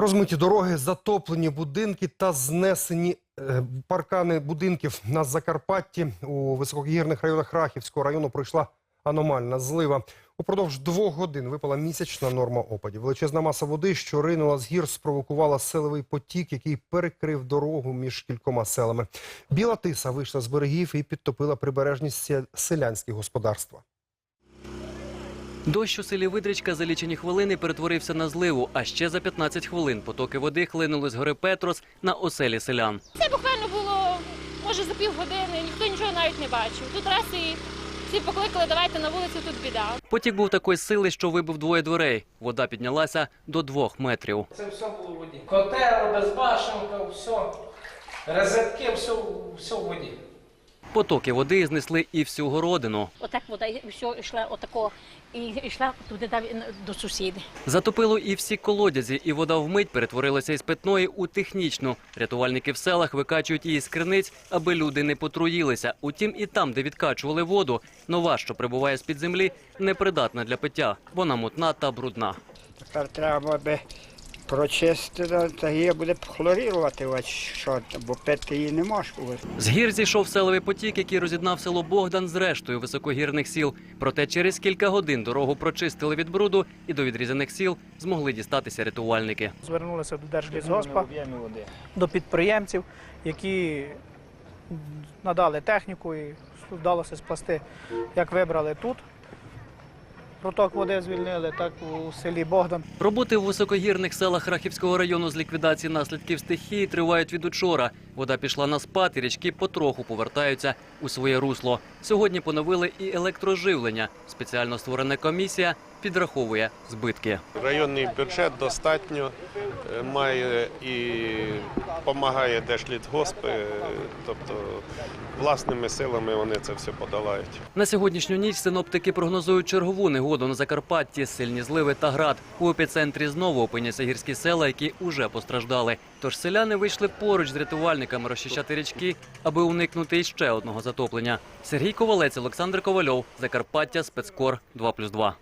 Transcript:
Розмиті дороги, затоплені будинки та знесені е, паркани будинків на Закарпатті. У високогірних районах Рахівського району пройшла аномальна злива. Упродовж двох годин випала місячна норма опадів. Величезна маса води, що ринула з гір, спровокувала селевий потік, який перекрив дорогу між кількома селами. Біла тиса вийшла з берегів і підтопила прибережні сє- селянські господарства. Дощ у селі Видричка за лічені хвилини перетворився на зливу, а ще за 15 хвилин потоки води хлинули з гори Петрос на оселі селян. Це буквально було, може, за півгодини, ніхто нічого навіть не бачив. Тут раз і всі покликали, давайте на вулицю, тут біда. Потік був такої сили, що вибив двоє дверей. Вода піднялася до двох метрів. Це все було в воді. Котел, безбашенка, все. Розетки, все, все в воді. Потоки води знесли і всю городину. Отак вода і все йшла отако і йшла туди до сусідів. Затопило і всі колодязі, і вода вмить перетворилася із питної у технічну. Рятувальники в селах викачують її з криниць, аби люди не потруїлися. Утім, і там, де відкачували воду, нова, що прибуває з-під землі, непридатна для пиття. Вона мутна та брудна. Тепер треба би прочистити, та її буде хлорірувати, що, бо пити її не можеш. З гір зійшов селовий потік, який роз'єднав село Богдан з рештою високогірних сіл. Проте через кілька годин дорогу прочистили від бруду і до відрізаних сіл змогли дістатися рятувальники. Звернулися до Держлісгоспа, до підприємців, які надали техніку і вдалося спласти, як вибрали тут. Проток води звільнили, так у селі Богдан. Роботи в високогірних селах Рахівського району з ліквідації наслідків стихії тривають від учора. Вода пішла на спад, і річки потроху повертаються у своє русло. Сьогодні поновили і електроживлення. Спеціально створена комісія підраховує збитки. Районний бюджет достатньо е, має і допомагає Держлітгосп, е, тобто власними силами вони це все подолають. На сьогоднішню ніч синоптики прогнозують чергову негоду на Закарпатті, сильні зливи та град. У епіцентрі знову опиняться гірські села, які уже постраждали. Тож селяни вийшли поруч з рятувальниками розчищати річки, аби уникнути іще одного затоплення. Сергій Ковалець, Олександр Ковальов, Закарпаття, спецкор 2+,2.